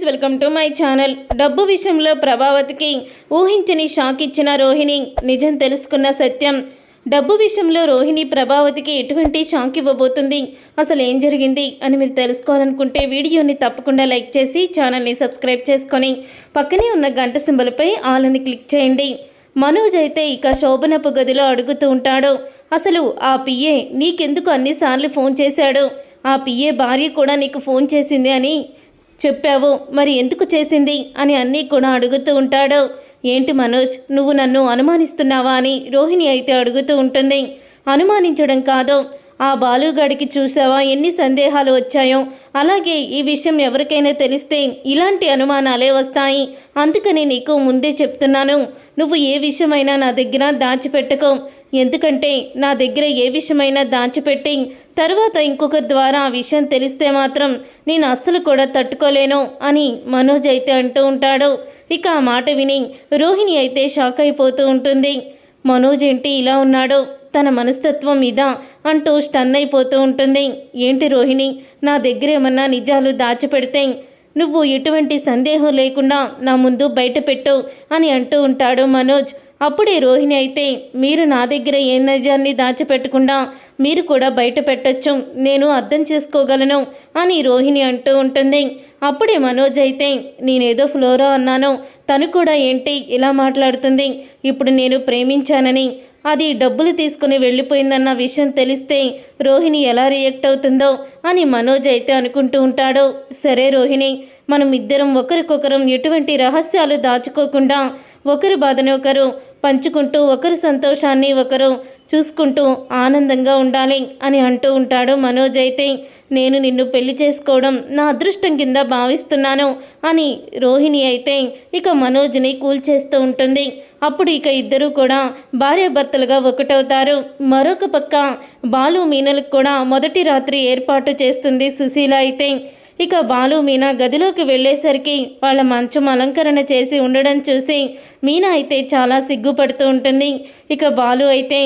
Friends welcome to my channel. డబ్బు విషయంలో ప్రభావతికి ఊహించని షాక్ ఇచ్చిన రోహిణి నిజం తెలుసుకున్న సత్యం. డబ్బు విషయంలో రోహిణి ప్రభావతికి ఎటువంటి షాక్ ఇవ్వబోతుంది? అసలు ఏం జరిగింది? అని మీరు తెలుసుకోవాలనుకుంటే వీడియోని తప్పకుండా లైక్ చేసి ఛానల్ని సబ్స్క్రైబ్ చేసుకొని పక్కనే ఉన్న గంట సింబల్పై ఆలని క్లిక్ చేయండి. మనోజ్ అయితే ఇక శోభనపు గదిలో అడుగుతూ ఉంటాడు. అసలు ఆ పిఏ నీకెందుకు అన్నిసార్లు ఫోన్ చేశాడు? ఆ పిఏ భార్య కూడా నీకు ఫోన్ చేసింది అని చెప్పావు. మరి ఎందుకు చేసింది? అని అన్నీ కూడా అడుగుతూ ఉంటాడు. ఏంటి మనోజ్ నువ్వు నన్ను అనుమానిస్తున్నావా అని రోహిణి అయితే అడుగుతూ ఉంటుంది. అనుమానించడం కాదు. ఆ బాలుగాడికి చూసావా? ఎన్ని సందేహాలు వచ్చాయో. అలాగే ఈ విషయం ఎవరికైనా తెలిస్తే ఇలాంటి అనుమానాలే వస్తాయి. అందుకని నీకు ముందే చెప్తున్నాను. నువ్వు ఏ విషయమైనా నా దగ్గర దాచిపెట్టుకో. ఎందుకంటే నా దగ్గర ఏ విషయమైనా దాచిపెట్టి తర్వాత ఇంకొకరి ద్వారా ఆ విషయం తెలిస్తే మాత్రం నేను అస్సలు కూడా తట్టుకోలేను అని మనోజ్ అయితే అంటూ ఉంటాడు. ఇక ఆ మాట విని రోహిణి అయితే షాక్ అయిపోతూ ఉంటుంది. మనోజ్ ఏంటి ఇలా ఉన్నాడు? తన మనస్తత్వం ఇదా? అంటూ స్టన్ అయిపోతూ ఉంటుంది. ఏంటి రోహిణి? నా దగ్గర ఏమన్నా నిజాలు దాచిపెడితే నువ్వు ఎటువంటి సందేహం లేకుండా నా ముందు బయటపెట్టు అని అంటూ ఉంటాడు మనోజ్. అప్పుడే రోహిణి అయితే మీరు నా దగ్గర ఏ నిజాన్ని దాచిపెట్టకుండా మీరు కూడా బయట పెట్టొచ్చు నేను అర్థం చేసుకోగలను అని రోహిణి అంటూ ఉంటుంది. అప్పుడే మనోజ్ అయితే నేనేదో ఫ్లోరో అన్నాను తను కూడా ఏంటి ఇలా మాట్లాడుతుంది ఇప్పుడు నేను ప్రేమించానని. అది డబ్బులు తీసుకుని వెళ్ళిపోయిందన్న విషయం తెలిస్తే రోహిణి ఎలా రియాక్ట్ అవుతుందో అని మనోజ్ అయితే అనుకుంటూ ఉంటాడు. సరే రోహిణి మనం ఇద్దరం ఒకరికొకరం ఎటువంటి రహస్యాలు దాచుకోకుండా ఒకరి బాధని ఒకరు పంచుకుంటూ ఒకరి సంతోషాన్ని ఒకరు చూసుకుంటూ ఆనందంగా ఉండాలి అని అంటూ ఉంటాడు మనోజ్ అయితే నేను నిన్ను పెళ్ళి చేసుకోవడం నా అదృష్టం కింద భావిస్తున్నాను అని రోహిణి అయితే ఇక మనోజ్ని కూల్చేస్తూ ఉంటుంది. అప్పుడు ఇక ఇద్దరూ కూడా భార్యాభర్తలుగా ఒకటవుతారు. మరొక పక్క బాలు మీనలకు కూడా మొదటి రాత్రి ఏర్పాటు చేస్తుంది సుశీల అయితే. ఇక బాలు మీనా గదిలోకి వెళ్ళేసరికి వాళ్ళ మంచం అలంకరణ చేసి ఉండడం చూసి మీనా అయితే చాలా సిగ్గుపడుతూ ఉంటుంది. ఇక బాలు అయితే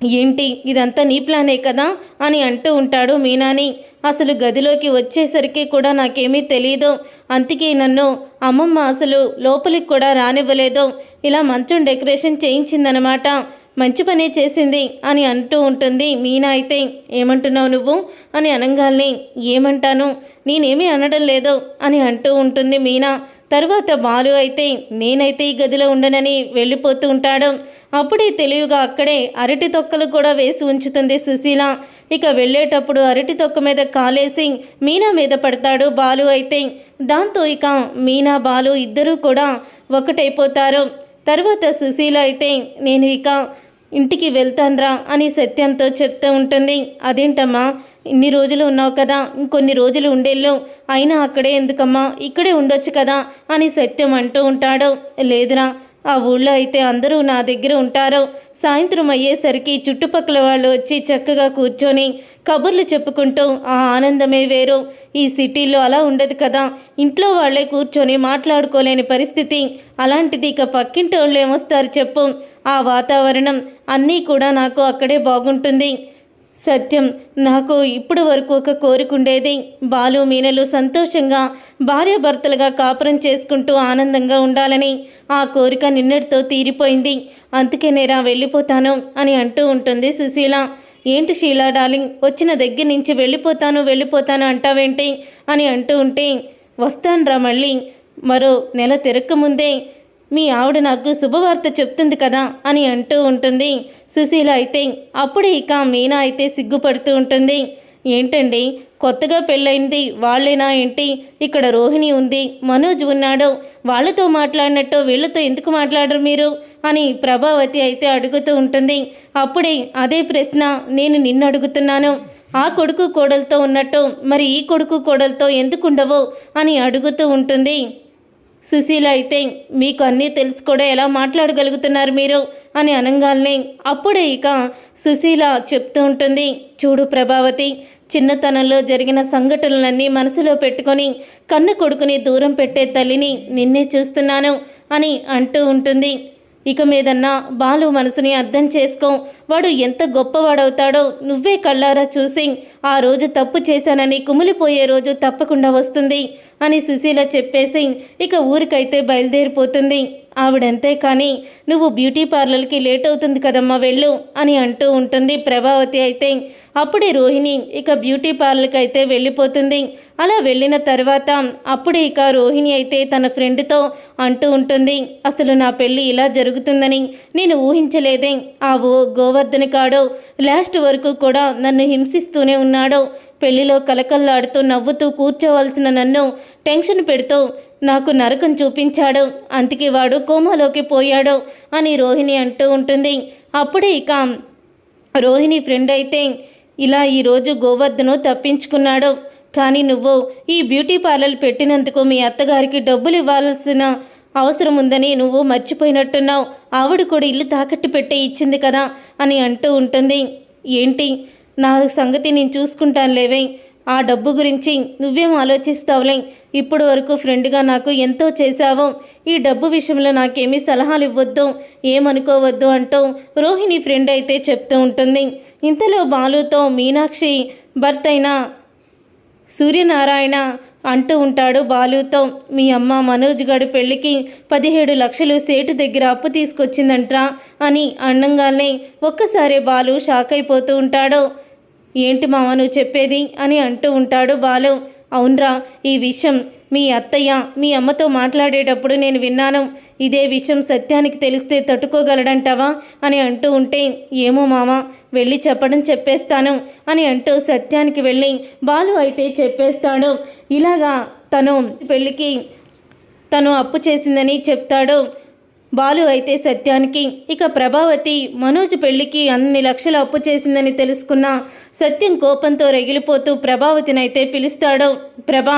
ఏంటి? ఇదంతా నీ ప్లానే కదా? అని అంటూ ఉంటాడు మీనాని. అసలు గదిలోకి వచ్చేసరికి కూడా నాకేమీ తెలియదు అందుకే నన్ను అమ్మమ్మ అసలు లోపలికి కూడా రానివ్వలేదు. ఇలా మంచం డెకరేషన్ చేయించిందనమాట. మంచి పనే చేసింది అని అంటూ ఉంటుంది. మీనా అయితే ఏమంటున్నావు నువ్వు? అని అనగానే ఏమంటాను? నేనేమీ అనడం లేదు అని అంటూ ఉంటుంది మీనా. తర్వాత బాలు అయితే నేనైతే ఈ గదిలో ఉండనని వెళ్ళిపోతూ ఉంటాడు. అప్పుడే తెలివిగా అక్కడే అరటి తొక్కలు కూడా వేసి ఉంచుతుంది సుశీల. ఇక వెళ్ళేటప్పుడు అరటి తొక్క మీద కాలేసి మీనా మీద పడతాడు బాలు అయితే. దాంతో ఇక మీనా బాలు ఇద్దరూ కూడా ఒకటైపోతారు. తర్వాత సుశీల అయితే నేను ఇక ఇంటికి వెళ్తాన్రా అని సత్యంతో చెప్తూ ఉంటుంది. అదేంటమ్మా? ఇన్ని రోజులు ఉన్నావు కదా. ఇంకొన్ని రోజులు ఉండేళ్ళు. అయినా అక్కడే ఎందుకమ్మా? ఇక్కడే ఉండొచ్చు కదా అని సత్యం అంటూ ఉంటాడు. లేదురా. ఆ ఊళ్ళో అయితే అందరూ నా దగ్గర ఉంటారు. సాయంత్రం అయ్యేసరికి చుట్టుపక్కల వాళ్ళు వచ్చి చక్కగా కూర్చొని కబుర్లు చెప్పుకుంటూ ఆ ఆనందమే వేరు. ఈ సిటీలో అలా ఉండదు కదా. ఇంట్లో వాళ్ళే కూర్చొని మాట్లాడుకోలేని పరిస్థితి. అలాంటిది ఇక పక్కింటి వాళ్ళు ఏమొస్తారు చెప్పు. ఆ వాతావరణం అన్నీ కూడా నాకు అక్కడే బాగుంటుంది. సత్యం నాకు ఇప్పటి వరకు ఒక కోరికుండేది బాలు మీనలు సంతోషంగా భార్యాభర్తలుగా కాపురం చేసుకుంటూ ఆనందంగా ఉండాలని ఆ కోరిక నిన్నటితో తీరిపోయింది. అందుకే నేరా వెళ్ళిపోతాను అని అంటూ ఉంటుంది సుశీల. ఏంటి షీలా డార్లింగ్ వచ్చిన దగ్గర నుంచి వెళ్ళిపోతాను వెళ్ళిపోతాను అంటావేంటి అని అంటూ ఉంటే వస్తానురా మళ్ళీ. మరో నెల తిరక్కముందే మీ ఆవిడ నాకు శుభవార్త చెప్తుంది కదా అని అంటూ ఉంటుంది. సుశీల అయితే అప్పుడే ఇక మీనా అయితే సిగ్గుపడుతూ ఉంటుంది. ఏంటండి? కొత్తగా పెళ్ళైంది వాళ్ళేనా ఏంటి? ఇక్కడ రోహిణి ఉంది మనోజ్ ఉన్నాడు. వాళ్ళతో మాట్లాడినట్టు వీళ్ళతో ఎందుకు మాట్లాడరు మీరు? అని ప్రభావతి అయితే అడుగుతూ ఉంటుంది. అప్పుడే అదే ప్రశ్న నేను నిన్ను అడుగుతున్నాను. ఆ కొడుకు కోడలతో ఉన్నట్టు మరి ఈ కొడుకు కోడలతో ఎందుకు ఉండవు అని అడుగుతూ ఉంటుంది. సుశీల అయితే మీకు అన్నీ తెలిసి కూడా ఎలా మాట్లాడగలుగుతున్నారు మీరు? అని అనగానే అప్పుడే ఇక సుశీల చెప్తూ ఉంటుంది. చూడు ప్రభావతి చిన్నతనంలో జరిగిన సంఘటనలన్నీ మనసులో పెట్టుకొని కన్న కొడుకుని దూరం పెట్టే తల్లిని నిన్నే చూస్తున్నాను అని అంటూ ఉంటుంది. ఇక మీదన్నా బాలు మనసుని అర్థం చేసుకో. వాడు ఎంత గొప్పవాడవుతాడో నువ్వే కళ్ళారా చూసి ఆ రోజు తప్పు చేశానని కుమిలిపోయే రోజు తప్పకుండా వస్తుంది అని సుశీల చెప్పేసి ఇక ఊరికైతే బయలుదేరిపోతుంది. ఆవిడంతే కానీ నువ్వు బ్యూటీ పార్లర్కి లేట్ అవుతుంది కదమ్మా వెళ్ళు అని అంటూ ఉంటుంది ప్రభావతి అయితే. అప్పుడే రోహిణి ఇక బ్యూటీ పార్లర్కి అయితే వెళ్ళిపోతుంది. అలా వెళ్ళిన తర్వాత అప్పుడే ఇక రోహిణి అయితే తన ఫ్రెండ్తో అంటూ ఉంటుంది అసలు నా పెళ్ళి ఇలా జరుగుతుందని నేను ఊహించలేదే. ఆ ఓ గోవర్ధన కాడో లాస్ట్ వరకు కూడా నన్ను హింసిస్తూనే ఉన్నాడు. పెళ్ళిలో కలకల్లాడుతూ నవ్వుతూ కూర్చోవలసిన నన్ను టెన్షన్ పెడుతూ నాకు నరకం చూపించాడు. అందుకే వాడు కోమాలోకి పోయాడు అని రోహిణి అంటూ ఉంటుంది. అప్పుడే ఇక రోహిణి ఫ్రెండ్ అయితే ఇలా ఈరోజు గోవర్ధను తప్పించుకున్నాడు. కానీ నువ్వు ఈ బ్యూటీ పార్లర్ పెట్టినందుకు మీ అత్తగారికి డబ్బులు ఇవ్వాల్సిన అవసరం ఉందని నువ్వు మర్చిపోయినట్టున్నావు. ఆవిడ కూడా ఇల్లు తాకట్టు పెట్టే ఇచ్చింది కదా అని అంటూ ఉంటుంది. ఏంటి? నా సంగతి నేను చూసుకుంటాను లేవే ఆ డబ్బు గురించి నువ్వేం ఆలోచిస్తావులే. ఇప్పుడు వరకు ఫ్రెండ్గా నాకు ఎంతో చేశావు. ఈ డబ్బు విషయంలో నాకేమీ సలహాలు ఇవ్వద్దు ఏమనుకోవద్దు అంటూ రోహిణి ఫ్రెండ్ అయితే చెప్తూ ఉంటుంది. ఇంతలో బాలుతో మీనాక్షి భర్త అయిన సూర్యనారాయణ అంటూ ఉంటాడు బాలుతో. మీ అమ్మ మనోజ్ గడి పెళ్ళికి పదిహేడు లక్షలు సేటు దగ్గర అప్పు తీసుకొచ్చిందంట్రా అని అండంగానే ఒక్కసారి బాలు షాక్ అయిపోతూ ఉంటాడు. ఏంటి మామ నువ్వు చెప్పేది అని అంటూ ఉంటాడు బాలు. అవునరా ఈ విషయం మీ అత్తయ్య మీ అమ్మతో మాట్లాడేటప్పుడు నేను విన్నాను. ఇదే విషయం సత్యానికి తెలిస్తే తట్టుకోగలడంటావా అని అంటూ ఉంటే ఏమో మామ వెళ్ళి చెప్పడం చెప్పేస్తాను అని అంటూ సత్యానికి వెళ్ళి బాలు అయితే చెప్పేస్తాడు. ఇలాగా తను పెళ్ళికి తను అప్పు చేసిందని చెప్తాడు. బాలు అయితే సత్యానికి ఇక ప్రభావతి మనోజ్ పెళ్ళికి అన్ని లక్షలు అప్పు చేసిందని తెలుసుకున్న సత్యం కోపంతో రగిలిపోతూ ప్రభావతినైతే పిలుస్తాడు. ప్రభా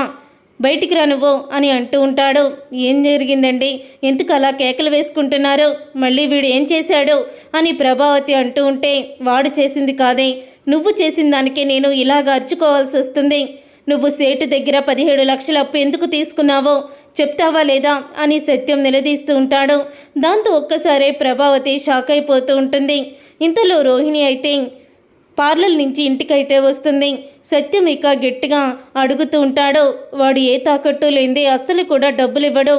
బయటికి రా నువ్వు అని అంటూ ఉంటాడు. ఏం జరిగిందండి? ఎందుకు అలా కేకలు వేసుకుంటున్నారు? మళ్ళీ వీడు ఏం చేశాడు? అని ప్రభావతి అంటూ ఉంటే వాడు చేసింది కాదే. నువ్వు చేసిన దానికే నేను ఇలాగ అర్చుకోవాల్సి వస్తుంది. నువ్వు సేటు దగ్గర పదిహేడు లక్షల అప్పు ఎందుకు తీసుకున్నావో చెప్తావా లేదా అని సత్యం నిలదీస్తూ ఉంటాడు. దాంతో ఒక్కసారే ప్రభావతి షాక్ అయిపోతూ ఉంటుంది. ఇంతలో రోహిణి అయితే పార్లర్ నుంచి ఇంటికైతే వస్తుంది. సత్యం ఇక గట్టిగా అడుగుతూ ఉంటాడు. వాడు ఏ తాకట్టు లేనిదే అస్సలు కూడా డబ్బులు ఇవ్వడు.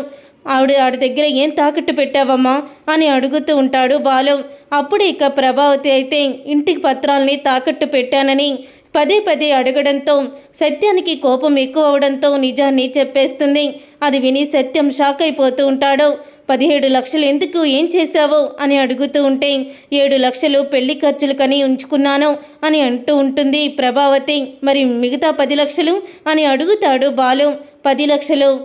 ఆవిడ ఆడి దగ్గర ఏం తాకట్టు పెట్టావమ్మా అని అడుగుతూ ఉంటాడు బాలు. అప్పుడు ఇక ప్రభావతి అయితే ఇంటికి పత్రాల్ని తాకట్టు పెట్టానని పదే పదే అడగడంతో సత్యానికి కోపం ఎక్కువ అవడంతో నిజాన్ని చెప్పేస్తుంది. అది విని సత్యం షాక్ అయిపోతూ ఉంటాడు. పదిహేడు లక్షలు ఎందుకు ఏం చేశావు? అని అడుగుతూ ఉంటే ఏడు లక్షలు పెళ్ళి ఖర్చులకని ఉంచుకున్నాను అని అంటూ ఉంటుంది ప్రభావతి. మరి మిగతా పది లక్షలు? అని అడుగుతాడు బాలు. పది లక్షలు?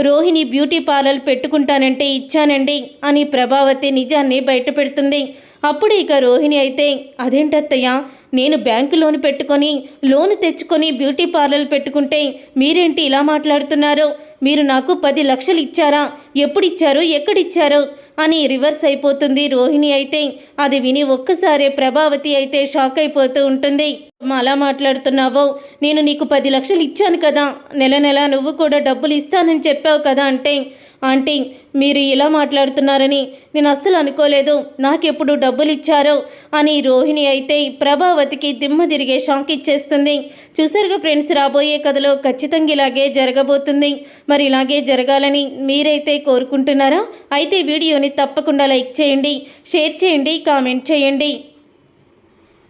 రోహిణి బ్యూటీ పార్లర్ పెట్టుకుంటానంటే ఇచ్చానండి అని ప్రభావతి నిజాన్ని బయటపెడుతుంది. అప్పుడు ఇక రోహిణి అయితే అదేంటత్తయ్య నేను బ్యాంకు లోన్ పెట్టుకొని లోన్ తెచ్చుకొని బ్యూటీ పార్లర్ పెట్టుకుంటే మీరేంటి ఇలా మాట్లాడుతున్నారు? మీరు నాకు పది లక్షలు ఇచ్చారా? ఎప్పుడు ఇచ్చారు ఎక్కడిచ్చారు? అని రివర్స్ అయిపోతుంది రోహిణి అయితే. అది విని ఒక్కసారే ప్రభావతి అయితే షాక్ అయిపోతూ ఉంటుంది. అలా మాట్లాడుతున్నావో? నేను నీకు పది లక్షలు ఇచ్చాను కదా. నెల నెల నువ్వు కూడా డబ్బులు ఇస్తానని చెప్పావు కదా అంటే ఆంటీ మీరు ఇలా మాట్లాడుతున్నారని నేను అస్సలు అనుకోలేదు. నాకెప్పుడు డబ్బులు ఇచ్చారో అని రోహిణి అయితే ప్రభావతికి దిమ్మ తిరిగే షాక్ ఇచ్చేస్తుంది. చూసారుగా ఫ్రెండ్స్ రాబోయే కథలో ఖచ్చితంగా ఇలాగే జరగబోతుంది. మరి ఇలాగే జరగాలని మీరైతే కోరుకుంటున్నారా? అయితే వీడియోని తప్పకుండా లైక్ చేయండి షేర్ చేయండి కామెంట్ చేయండి.